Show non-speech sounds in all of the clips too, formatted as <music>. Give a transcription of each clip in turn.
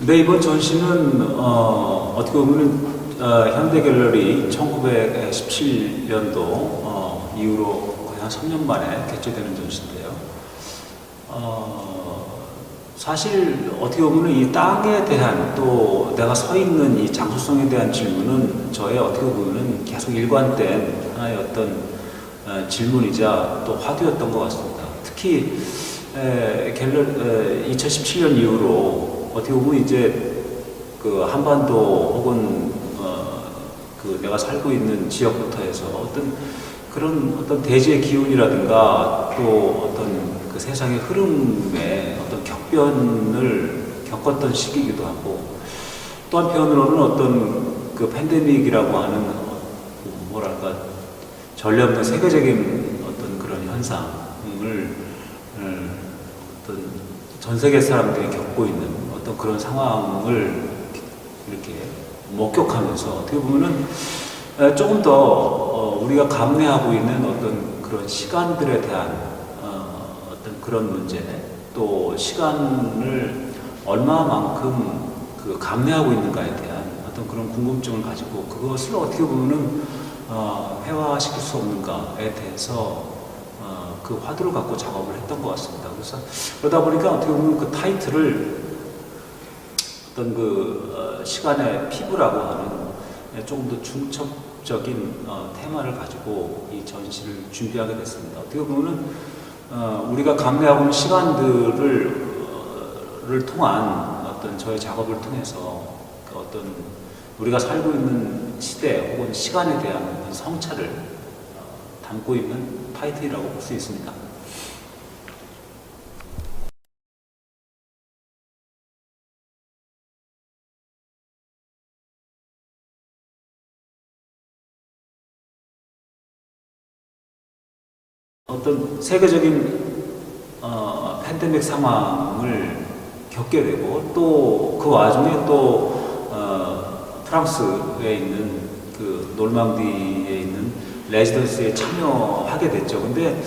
네, 이번 전시는 어, 어떻게 보면 어, 현대갤러리 1917년도 어, 이후로 거의 한 3년 만에 개최되는 전시인데요. 어, 사실 어떻게 보면 이 땅에 대한 또 내가 서 있는 이 장소성에 대한 질문은 저의 어떻게 보면 계속 일관된 하나의 어떤 어, 질문이자 또 화두였던 것 같습니다. 특히 에, 갤러, 에, 2017년 이후로 어떻게 보면 이제 그 한반도 혹은 어, 그 내가 살고 있는 지역부터 해서 어떤 그런 어떤 대지의 기운이라든가 또 어떤 그 세상의 흐름에 어떤 격변을 겪었던 시기이기도 하고 또 한편으로는 어떤 그 팬데믹이라고 하는 뭐랄까 전례 없는 세계적인 어떤 그런 현상을 어, 어떤 전 세계 사람들이 겪고 있는 그런 상황을 이렇게 목격하면서 어떻게 보면은 에, 조금 더 어, 우리가 감내하고 있는 어떤 그런 시간들에 대한 어, 어떤 그런 문제 또 시간을 얼마만큼 그 감내하고 있는가에 대한 어떤 그런 궁금증을 가지고 그것을 어떻게 보면은 어, 회화시킬 수 없는가에 대해서 어, 그 화두를 갖고 작업을 했던 것 같습니다. 그래서 그러다 보니까 어떻게 보면 그 타이틀을 어떤 그 어, 시간의 피부라고 하는 조금 더 중첩적인 어, 테마를 가지고 이 전시를 준비하게 됐습니다. 어떻게 보면은 어, 우리가 감내하고 있는 시간들을 통한 어떤 저의 작업을 통해서 그 어떤 우리가 살고 있는 시대 혹은 시간에 대한 성찰을 어, 담고 있는 타이틀이라고 볼 수 있습니다. 어떤 세계적인 어, 팬데믹 상황을 겪게 되고 또 그 와중에 또 어, 프랑스에 있는 그 놀망디에 있는 레지던스에 참여하게 됐죠. 근데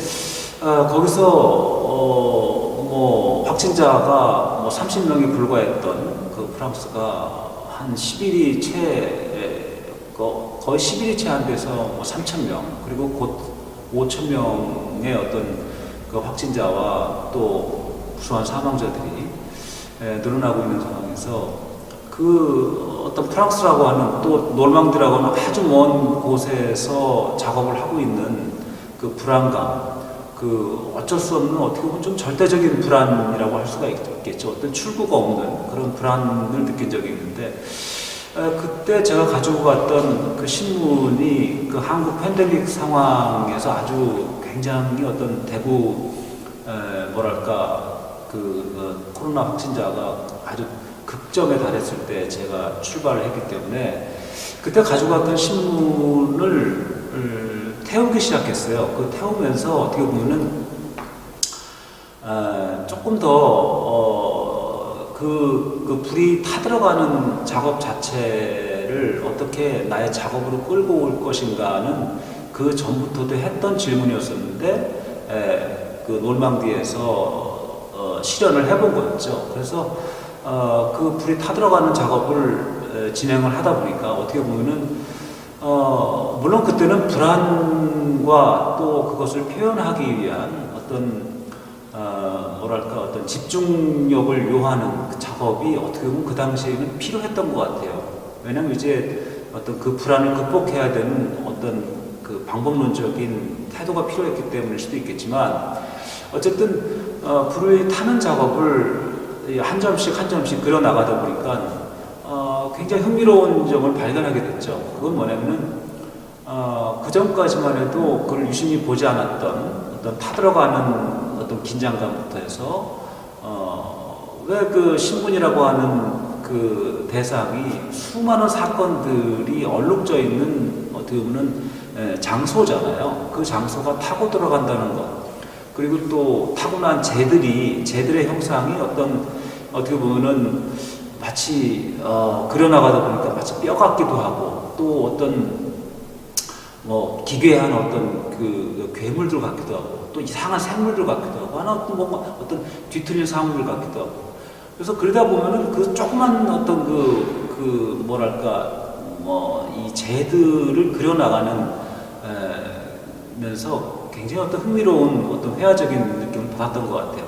어, 거기서 어, 뭐 확진자가 뭐 30명이 불과했던 그 프랑스가 한 10일이 채 거- 거의 10일이 채 안 돼서 뭐 3천 명 그리고 곧 5천 명의 어떤 그 확진자와 또 무수한 사망자들이 에, 늘어나고 있는 상황에서 그 어떤 프랑스라고 하는 또 놀망디라고 하는 아주 먼 곳에서 작업을 하고 있는 그 불안감, 그 어쩔 수 없는 어떻게 보면 좀 절대적인 불안이라고 할 수가 있겠죠. 어떤 출구가 없는 그런 불안을 느낀 적이 있는데 에, 그때 제가 가지고 갔던 그 신문이 그 한국 팬데믹 상황에서 아주 굉장히 어떤 대구 에, 뭐랄까 그 어, 코로나 확진자가 아주 극점에 달했을 때 제가 출발을 했기 때문에 그때 가지고 갔던 신문을 을, 태우기 시작했어요. 그 태우면서 어떻게 보면은 어, 조금 더, 어, 그, 그 불이 타들어가는 작업 자체를 어떻게 나의 작업으로 끌고 올 것인가는 그 전부터도 했던 질문이었었는데, 에, 그 놀망디에서 어, 실현을 해본 거였죠. 그래서 어, 그 불이 타들어가는 작업을 에, 진행을 하다 보니까 어떻게 보면은 어, 물론 그때는 불안과 또 그것을 표현하기 위한 어떤 어, 뭐랄까 어떤 집중력을 요하는 그 작업이 어떻게 보면 그 당시에는 필요했던 것 같아요. 왜냐하면 이제 어떤 그 불안을 극복해야 되는 어떤 그 방법론적인 태도가 필요했기 때문일 수도 있겠지만 어쨌든 어, 불을 타는 작업을 이한 점씩 한 점씩 그려 나가다 보니까 어, 굉장히 흥미로운 점을 발견하게 됐죠. 그건 뭐냐면은 어, 그 전까지만 해도 그걸 유심히 보지 않았던 어떤 타들어가는 어떤 긴장감부터 해서 어, 왜 그 신분이라고 하는 그 대상이 수많은 사건들이 얼룩져 있는 어떻게 보면 에, 장소잖아요. 그 장소가 타고 들어간다는 것. 그리고 또 타고난 재들이 재들의 형상이 어떤 어떻게 보면은 마치 어, 그려나가다 보니까 마치 뼈 같기도 하고 또 어떤 뭐 기괴한 어떤 그 괴물들 같기도 하고 또 이상한 생물들 같기도 하고 하나 어떤 뭔가 어떤 뒤틀린 사물들 같기도 하고 그래서 그러다 보면은 그 조그만 어떤 그, 그 뭐랄까, 뭐, 이 제들을 그려나가는, 에, 면서 굉장히 어떤 흥미로운 어떤 회화적인 느낌을 받았던 것 같아요.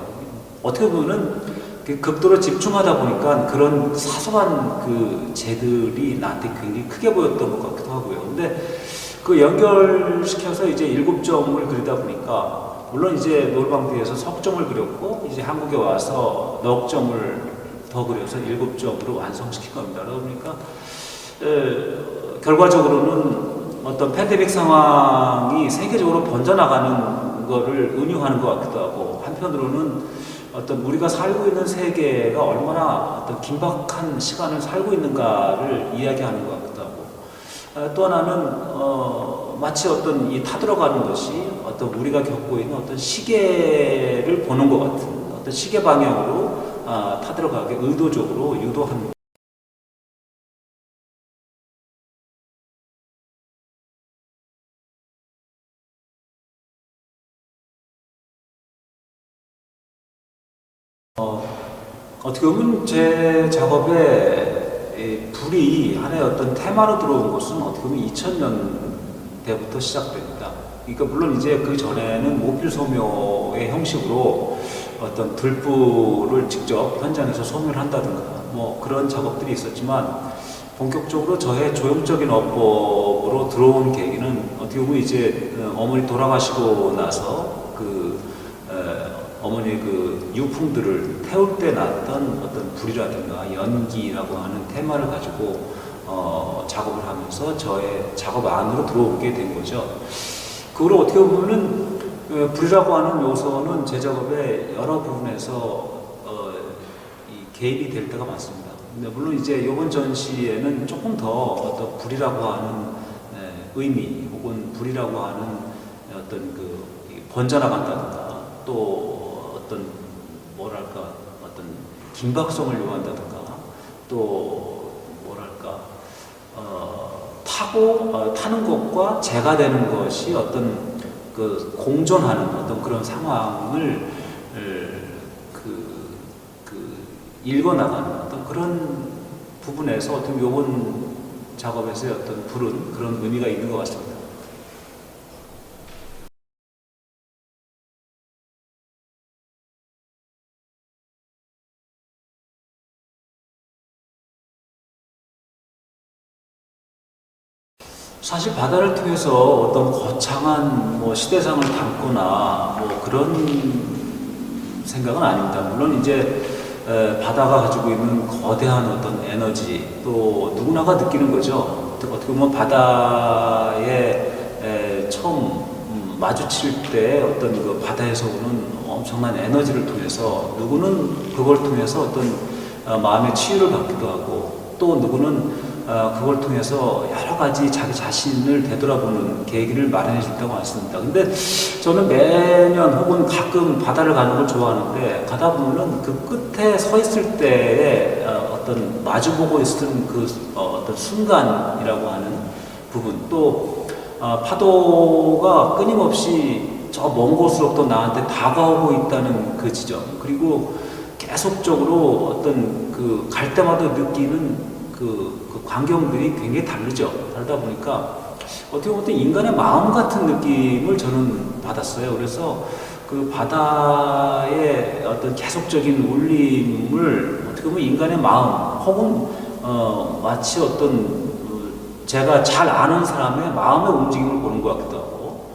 어떻게 보면은 그 극도로 집중하다 보니까 그런 사소한 그 제들이 나한테 굉장히 크게 보였던 것 같기도 하고요. 근데 그 연결시켜서 이제 일곱 점을 그리다 보니까 물론 이제 노르방디에서 석점을 그렸고 이제 한국에 와서 넉 점을 더 그려서 일곱 점으로 완성시킨 겁니다. 그러니까 에, 결과적으로는 어떤 팬데믹 상황이 세계적으로 번져나가는 거를 은유하는 것 같기도 하고 한편으로는 어떤 우리가 살고 있는 세계가 얼마나 어떤 긴박한 시간을 살고 있는가를 이야기하는 것 같기도 하고 어, 또 하나는 어, 마치 어떤 이 타들어가는 것이 어떤 우리가 겪고 있는 어떤 시계를 보는 것 같은 어떤 시계 방향으로 아, 타들어가게 의도적으로 유도합니다. 어떻게 보면 제 작업에 이 불이 하나의 어떤 테마로 들어온 것은 어떻게 보면 2000년 대부터 시작됩니다. 그러니까 물론 이제 그 전에는 모필 소묘의 형식으로 어떤 들불을 직접 현장에서 소묘를 한다든가 뭐 그런 작업들이 있었지만 본격적으로 저의 조형적인 어법으로 들어온 계기는 어떻게 보면 이제 어, 어머니 돌아가시고 나서 그 에, 어머니의 그 유품들을 태울 때 났던 어떤 불이라든가 연기라고 하는 테마를 가지고 어, 작업을 하면서 저의 작업 안으로 들어오게 된 거죠. 그걸 어떻게 보면은 그 불이라고 하는 요소는 제 작업의 여러 부분에서 어, 이 개입이 될 때가 많습니다. 근데 물론 이제 이번 전시에는 조금 더 어떤 불이라고 하는 에, 의미 혹은 불이라고 하는 어떤 그 번져나간다든가 또 어떤 뭐랄까 어떤 긴박성을 요한다든가 또 어, 타고 어, 타는 것과 제가 되는 것이 어떤 그 공존하는 어떤 그런 상황을 그, 그 읽어나가는 어떤 그런 부분에서 어떤 요번 작업에서의 어떤 불은 그런 의미가 있는 것 같습니다. 사실 바다를 통해서 어떤 거창한 뭐 시대상을 담거나 뭐 그런 생각은 아닙니다. 물론 이제 에, 바다가 가지고 있는 거대한 어떤 에너지 또 누구나가 느끼는 거죠. 어떻게 보면 바다에 에, 처음 음, 마주칠 때 어떤 그 바다에서 오는 엄청난 에너지를 통해서 누구는 그걸 통해서 어떤 어, 마음의 치유를 받기도 하고 또 누구는 어, 그걸 통해서 여러 가지 자기 자신을 되돌아보는 계기를 마련해 준다고 말씀입니다. 근데 저는 매년 혹은 가끔 바다를 가는 걸 좋아하는데 가다 보면은 그 끝에 서 있을 때의 어, 어떤 마주보고 있었던 그 어, 어떤 순간이라고 하는 부분 또 어, 파도가 끊임없이 저 먼 곳으로 또 나한테 다가오고 있다는 그 지점 그리고 계속적으로 어떤 그 갈 때마다 느끼는 그, 그 광경들이 굉장히 다르죠. 다르다 보니까 어떻게 보면 인간의 마음 같은 느낌을 저는 받았어요. 그래서 그 바다의 어떤 계속적인 울림을 어떻게 보면 인간의 마음 혹은 어, 마치 어떤 어, 제가 잘 아는 사람의 마음의 움직임을 보는 것 같기도 하고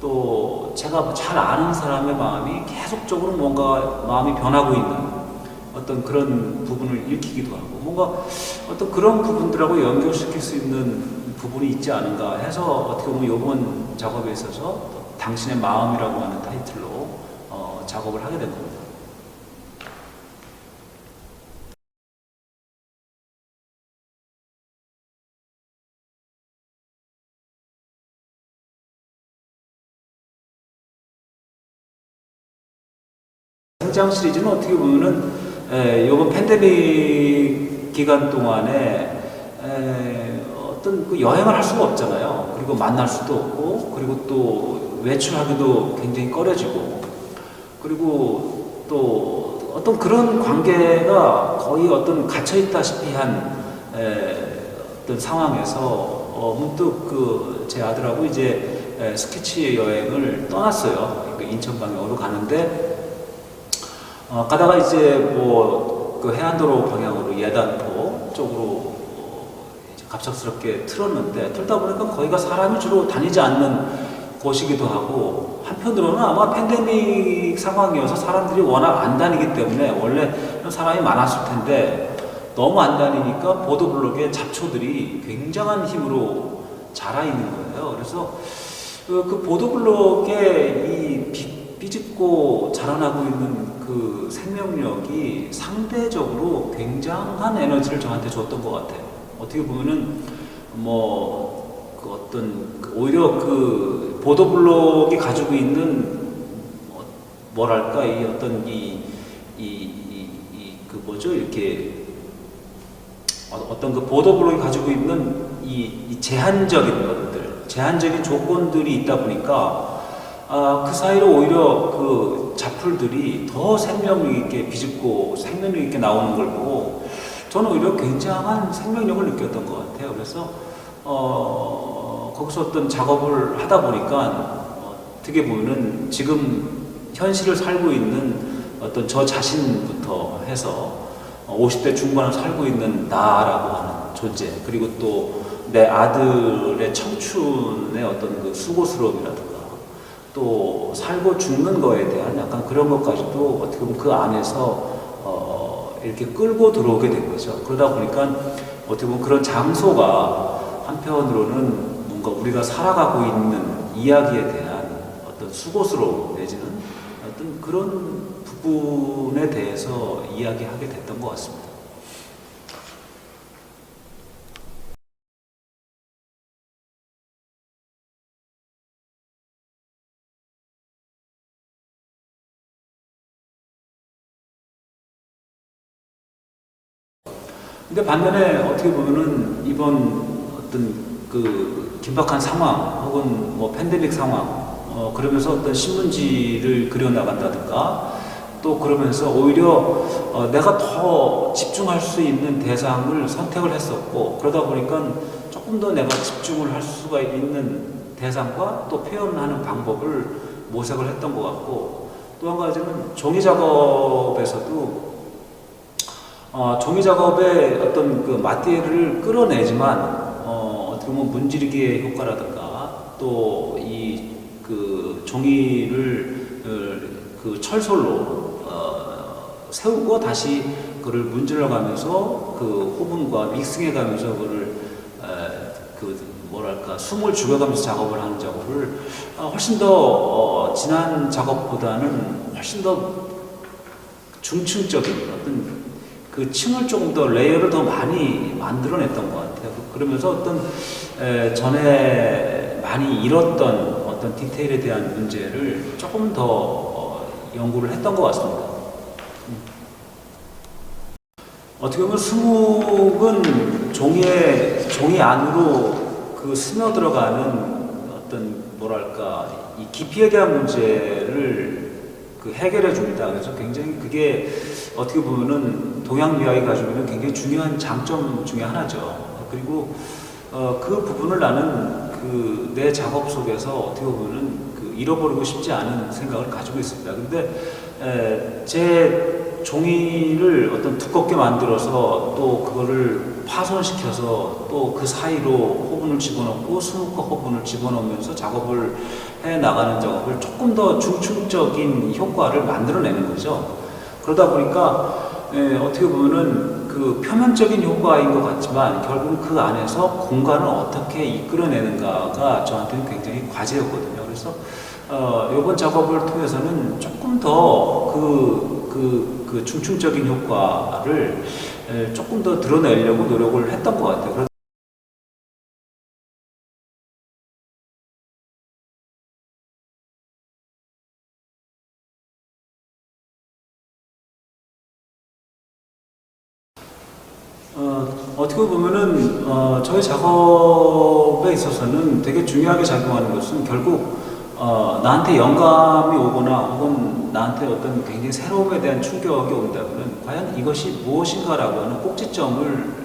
또 제가 잘 아는 사람의 마음이 계속적으로 뭔가 마음이 변하고 있는 어떤 그런 부분을 읽히기도 하고 뭔가 어떤 그런 부분들하고 연결시킬 수 있는 부분이 있지 않은가 해서 어떻게 보면 이번 작업에 있어서 당신의 마음이라고 하는 타이틀로 어, 작업을 하게 된 겁니다. 성장 시리즈는 어떻게 보면은 에, 이번 팬데믹 기간 동안에 에, 어떤 그 여행을 할 수가 없잖아요. 그리고 만날 수도 없고, 그리고 또 외출하기도 굉장히 꺼려지고, 그리고 또 어떤 그런 관계가 거의 어떤 갇혀 있다시피 한 에, 어떤 상황에서 어, 문득 그 제 아들하고 이제 에, 스케치 여행을 떠났어요. 그 인천 방향으로 가는데 어, 가다가 이제 뭐 그 해안도로 방향으로 예단포 쪽으로 어, 이제 갑작스럽게 틀었는데 틀다 보니까 거기가 사람이 주로 다니지 않는 곳이기도 하고 한편으로는 아마 팬데믹 상황이어서 사람들이 워낙 안 다니기 때문에 원래 사람이 많았을 텐데 너무 안 다니니까 보도블록에 잡초들이 굉장한 힘으로 자라 있는 거예요. 그래서 그, 그 보도블록에 이 비, 삐집고 자라나고 있는 그 생명력이 상대적으로 굉장한 에너지를 저한테 줬던 것 같아요. 어떻게 보면은 뭐, 그 어떤, 그 오히려 그 보도블록이 가지고 있는 뭐- 뭐랄까, 이 어떤 이, 이, 이, 이, 그 뭐죠? 이렇게 어- 어떤 그 보도블록이 가지고 있는 이, 이 제한적인 것들, 제한적인 조건들이 있다 보니까 아, 그 사이로 오히려 그 자풀들이 더 생명력 있게 비집고 생명력 있게 나오는 걸 보고 저는 오히려 굉장한 생명력을 느꼈던 것 같아요. 그래서 어, 거기서 어떤 작업을 하다 보니까 어떻게 보면은 지금 현실을 살고 있는 어떤 저 자신부터 해서 50대 중반을 살고 있는 나라고 하는 존재 그리고 또 내 아들의 청춘의 어떤 그 수고스러움이라든가 또 살고 죽는 거에 대한 약간 그런 것까지도 어떻게 보면 그 안에서 어 이렇게 끌고 들어오게 된 거죠. 그러다 보니까 어떻게 보면 그런 장소가 한편으로는 뭔가 우리가 살아가고 있는 이야기에 대한 어떤 수고스러움 내지는 어떤 그런 부분에 대해서 이야기하게 됐던 것 같습니다. 근데 반면에 어떻게 보면은 이번 어떤 그 긴박한 상황 혹은 뭐 팬데믹 상황 어 그러면서 어떤 신문지를 그려 나간다든가 또 그러면서 오히려 어 내가 더 집중할 수 있는 대상을 선택을 했었고 그러다 보니까 조금 더 내가 집중을 할 수가 있는 대상과 또 표현하는 방법을 모색을 했던 것 같고 또 한 가지는 종이 작업에서도 어, 종이 작업의 어떤 그 마티리를 끌어내지만 어, 어떻게 보면 문지르기의 효과라든가 또 이 그 종이를 어, 그 철솔로 어, 세우고 다시 그를 문질러 가면서 그 호분과 믹싱해 가면서 그를 에, 그 뭐랄까 숨을 죽여가면서 작업을 하는 작업을 어, 훨씬 더 어, 지난 작업보다는 훨씬 더 중층적인 어떤 그 층을 조금 더 레이어를 더 많이 만들어냈던 것 같아요. 그러면서 어떤 에, 전에 많이 잃었던 어떤 디테일에 대한 문제를 조금 더 어, 연구를 했던 것 같습니다. 음. 어떻게 보면 수묵은 종이에 종이 안으로 그 스며 들어가는 어떤 뭐랄까 이 깊이에 대한 문제를 그 해결해 줍니다. 그래서 굉장히 그게 어떻게 보면은 동양 미학이 가지고 있는 굉장히 중요한 장점 중에 하나죠. 그리고 어, 그 부분을 나는 그 내 작업 속에서 어떻게 보면은 그 잃어버리고 싶지 않은 생각을 가지고 있습니다. 근데 에, 제 종이를 어떤 두껍게 만들어서 또 그거를 파손시켜서 또 그 사이로 호분을 집어넣고 스누커 호분을 집어넣으면서 작업을 해 나가는 작업을 조금 더 중층적인 효과를 만들어내는 거죠. 그러다 보니까 에, 어떻게 보면은 그 표면적인 효과인 것 같지만 결국 그 안에서 공간을 어떻게 이끌어내는가가 저한테는 굉장히 과제였거든요. 그래서 어, 이번 작업을 통해서는 조금 더 그, 그, 그 중층적인 효과를 에, 조금 더 드러내려고 노력을 했던 것 같아요. 저희 작업에 있어서는 되게 중요하게 작용하는 것은 결국 어, 나한테 영감이 오거나 혹은 나한테 어떤 굉장히 새로움에 대한 충격이 온다면 과연 이것이 무엇인가라고 하는 꼭지점을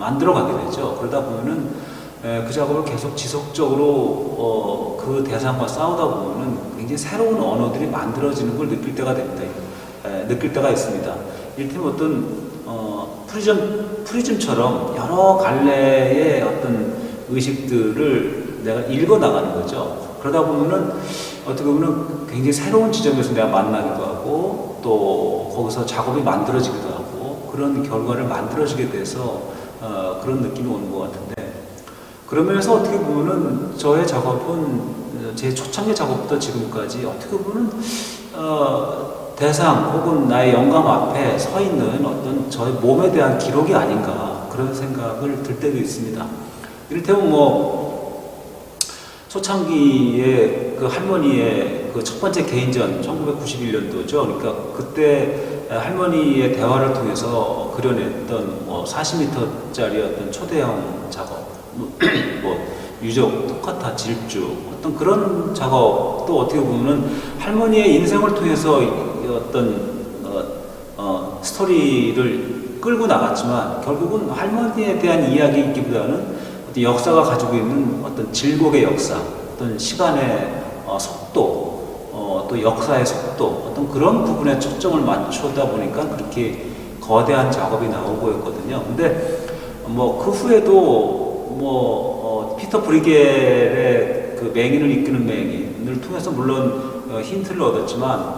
만들어 가게 되죠. 그러다 보면은 에, 그 작업을 계속 지속적으로 어, 그 대상과 싸우다 보면은 굉장히 새로운 언어들이 만들어지는 걸 느낄 때가 됩니다. 에, 느낄 때가 있습니다. 이를테면 어떤 어, 프리즘, 프리즘처럼 여러 갈래의 어떤 의식들을 내가 읽어 나가는 거죠. 그러다 보면은 어떻게 보면 굉장히 새로운 지점에서 내가 만나기도 하고 또 거기서 작업이 만들어지기도 하고 그런 결과를 만들어지게 돼서 어, 그런 느낌이 오는 것 같은데 그러면서 어떻게 보면은 저의 작업은 제 초창기 작업부터 지금까지 어떻게 보면 어, 대상 혹은 나의 영감 앞에 서 있는 어떤 저의 몸에 대한 기록이 아닌가 그런 생각을 들 때도 있습니다. 이를테면 뭐 초창기에 그 할머니의 그 첫 번째 개인전 1991년도죠. 그러니까 그때 할머니의 대화를 통해서 그려냈던 뭐 40m짜리 어떤 초대형 작업, <clears throat> 뭐 유적, 토카타, 질주 어떤 그런 작업도 어떻게 보면은 할머니의 인생을 통해서 이 어떤 어, 어, 스토리를 끌고 나갔지만 결국은 할머니에 대한 이야기이기보다는 어떤 역사가 가지고 있는 어떤 질곡의 역사, 어떤 시간의 어, 속도, 어, 또 역사의 속도, 어떤 그런 부분에 초점을 맞추다 보니까 그렇게 거대한 작업이 나오고 있거든요. 근데 뭐 그 후에도 뭐 어, 피터 브리겔의 그 맹인을 이끄는 맹인을 통해서 물론 어, 힌트를 얻었지만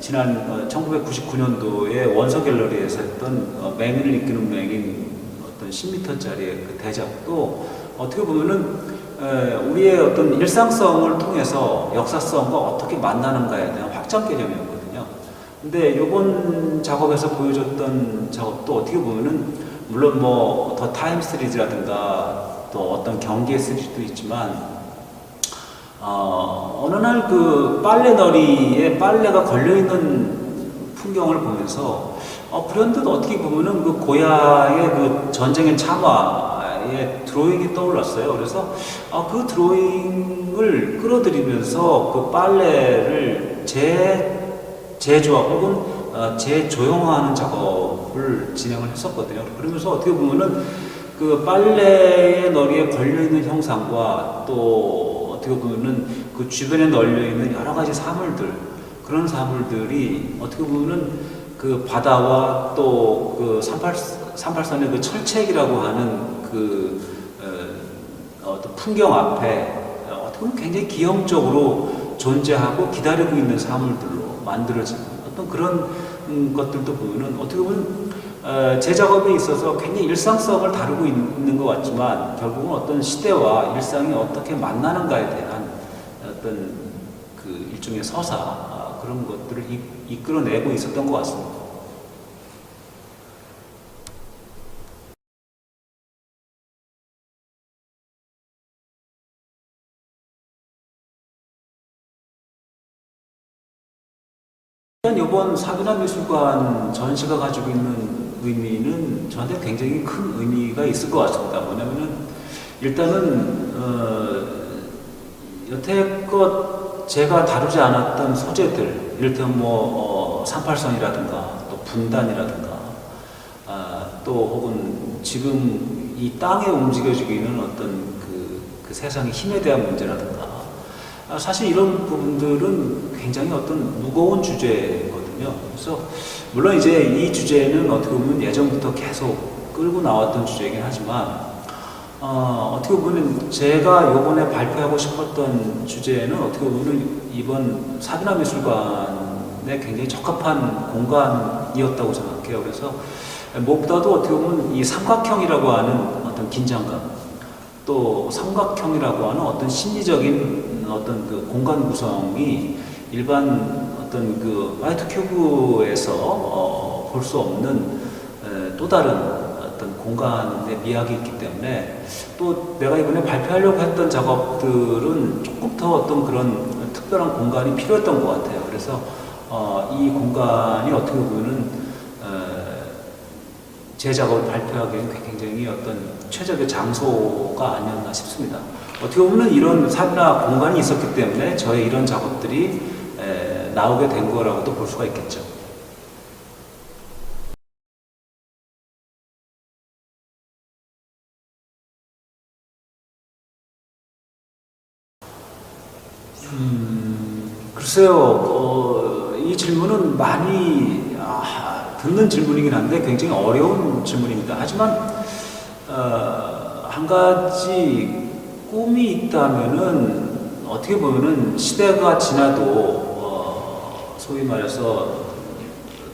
지난 어, 1999년도에 원서 갤러리에서 했던 어, 맹인을 이끄는 맹인 어떤 10m짜리의 그 대작도 어떻게 보면은 에, 우리의 어떤 일상성을 통해서 역사성과 어떻게 만나는가에 대한 확장 개념이었거든요. 근데 이번 작업에서 보여줬던 작업도 어떻게 보면은 물론 뭐 더 타임 시리즈라든가 또 어떤 경기의 시리즈도 있지만 어, 어느 날 그 빨래 너리에 빨래가 걸려 있는 풍경을 보면서 어, 불현듯 어떻게 보면은 그 고야의 그 전쟁의 참화의 드로잉이 떠올랐어요. 그래서 어, 그 드로잉을 끌어들이면서 그 빨래를 재, 재조합 혹은 어, 재조형화하는 작업을 진행을 했었거든요. 그러면서 어떻게 보면은 그 빨래의 너리에 걸려있는 형상과 또 어떻게 보면은 그 주변에 널려 있는 여러 가지 사물들, 그런 사물들이 어떻게 보면은 그 바다와 또그 38, 38선의 그 철책이라고 하는 그 어, 어떤 풍경 앞에 어, 어떻게 보면 굉장히 기형적으로 존재하고 기다리고 있는 사물들로 만들어진 어떤 그런 음, 것들도 보면은 어떻게 보면 어, 제 작업에 있어서 굉장히 일상성을 다루고 있는 것 같지만 결국은 어떤 시대와 일상이 어떻게 만나는가에 대한 어떤 그 일종의 서사 아, 그런 것들을 이, 이끌어내고 있었던 것 같습니다. 이번 사그라 미술관 전시가 가지고 있는 의미는 저한테 굉장히 큰 의미가 있을 것 같습니다. 뭐냐면은 일단은 어, 여태껏 제가 다루지 않았던 소재들, 이를테면 뭐 어, 38선이라든가 또 분단이라든가 아, 또 혹은 지금 이 땅에 움직여지고 있는 어떤 그, 그 세상의 힘에 대한 문제라든가 아, 사실 이런 부분들은 굉장히 어떤 무거운 주제거든요. 그래서 물론 이제 이 주제는 어떻게 보면 예전부터 계속 끌고 나왔던 주제이긴 하지만 어, 떻게 보면 제가 요번에 발표하고 싶었던 주제는 어떻게 보면 이번 사비나 미술관에 굉장히 적합한 공간이었다고 생각해요. 그래서 무엇보다도 어떻게 보면 이 삼각형이라고 하는 어떤 긴장감 또 삼각형이라고 하는 어떤 심리적인 어떤 그 공간 구성이 일반 어떤 그 화이트 큐브에서 어, 볼수 없는 에, 또 다른 어떤 공간의 미학이 있기 때문에 또 내가 이번에 발표하려고 했던 작업들은 조금 더 어떤 그런 특별한 공간이 필요했던 것 같아요. 그래서 어, 이 공간이 어떻게 보면은 에, 제 작업을 발표하기에는 굉장히 어떤 최적의 장소가 아니었나 싶습니다. 어떻게 보면 이런 사나 공간이 있었기 때문에 저의 이런 작업들이 에, 나오게 된 거라고도 볼 수가 있겠죠. 음, 글쎄요, 어, 이 질문은 많이 아, 듣는 질문이긴 한데 굉장히 어려운 질문입니다. 하지만 어, 한 가지 꿈이 있다면은 어떻게 보면은 시대가 지나도 어, 소위 말해서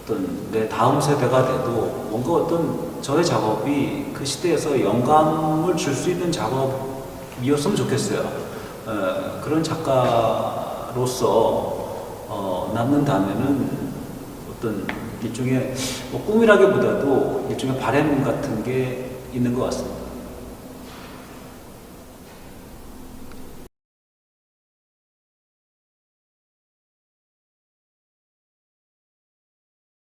어떤 내 다음 세대가 돼도 뭔가 어떤 저의 작업이 그 시대에서 영감을 줄 수 있는 작업이었으면 좋겠어요. 어, 그런 작가로서 어, 남는다면은 어떤 일종의 뭐 꿈이라기보다도 일종의 바램 같은 게 있는 것 같습니다.